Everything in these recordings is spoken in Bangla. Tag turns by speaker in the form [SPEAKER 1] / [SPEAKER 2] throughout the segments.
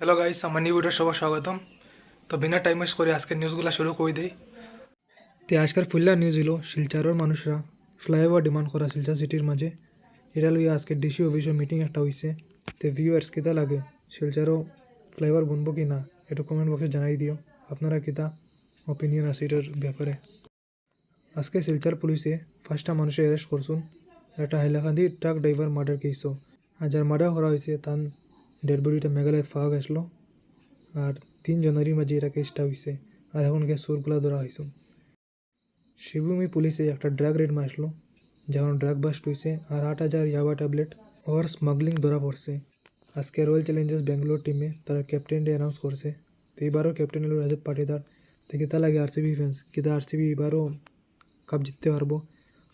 [SPEAKER 1] হ্যালো গাইস আমার নিউ সবার স্বাগতম। তো বিনা টাইম ওয়েস্ট করে আজকের নিউজগুলো শুরু করে দিই। তো আজকের ফুল্লা নিউজ হলো শিলচারের মানুষরা ফ্লাইওভার ডিমান্ড করা শিলচর সিটির মাঝে। এটা লইয়া আজকে ডিসি অফিসের মিটিং একটা হয়েছে তো ভিউয়ার্স কিতা লাগে, শিলচারও ফ্লাইওভার বনবো কি না একটু কমেন্ট বক্সে জানাই দিও। আপনারা কিতা অপিনিয়ন আছে এটার ব্যাপারে। আজকে শিলচর পুলিশে ফার্স্টটা মানুষের অ্যারেস্ট করছুন। একটা হাইলাকান্দি ট্রাক ড্রাইভার মার্ডার কেসও আর যার মার্ডার করা হয়েছে তার ডেড বডিটা মেঘালয়ত পাওয়া গেছিল আর তিন জানুয়ারির মাঝে এটা কেসটা হয়েছে আর এখন গ্যাস সুরগুলা ধরা হয়েছে শিবভূমি পুলিশে একটা ড্রাগ রেড মারছিল যখন ড্রাগ বাস্ট হয়েছে আর আট হাজার ইয়াবা ট্যাবলেট ওর স্মাগলিং ধরা পড়ছে আজকে রয়্যাল চ্যালেঞ্জার্স ব্যাঙ্গালোর টিমে তারা ক্যাপ্টেনটা অ্যানাউন্স করছে তো এবারও ক্যাপ্টেন হলো রাজত পাটিদার তো কিতা লাগে আর সিবি ফ্যান্স কিতা আর সিবি এবারও কাপ জিততে পারব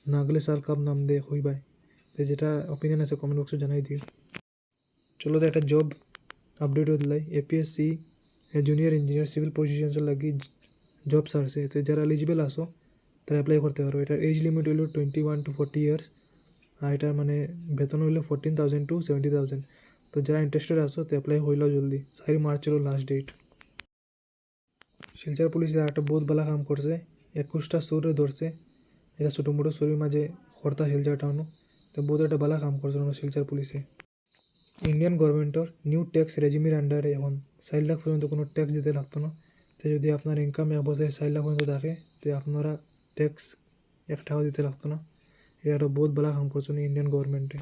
[SPEAKER 1] না গেলে সাল কাপ নাম দে হইবাই তো যেটা অপিনিয়ন আছে কমেন্ট বক্সে জানাই দিও চলো তো একটা জব আপডেট হতে লাই এপিএসসি জুনিয়র ইঞ্জিনিয়ার সিভিল পজিশনসের লাগি জব সারছে তো যারা এলিজিবল আসো তারা অ্যাপ্লাই করতে পারো এটার এজ লিমিট হইল twenty one to forty years আর এটার মানে বেতন হইল fourteen thousand to seventy thousand তো যারা ইন্টারেস্টেড আসো তো অ্যাপ্লাই হইল জলদি চারি মার্চ হলো লাস্ট ডেট শিলচর পুলিশে একটা বহুত ভালো কাম করছে একুশটা সুরে ধরছে এটা ছোটো মোটো সুরের মাঝে কর্তা শিলচর টাউনও তো বহুত একটা ভালো কাম করছে শিলচর পুলিশে ইন্ডিয়ান গভর্নমেন্টের নিউ ট্যাক্স রেজিমির আন্ডারে এখন চার লাখ পর্যন্ত কোনো ট্যাক্স দিতে লাগতো না। তো যদি আপনার ইনকাম এক বছরে চার লাখ পর্যন্ত থাকে, তো আপনারা ট্যাক্স এক দিতে লাগতো না। এটা একটা বহুত ভালো কাম করছেন ইন্ডিয়ান গভর্নমেন্টে।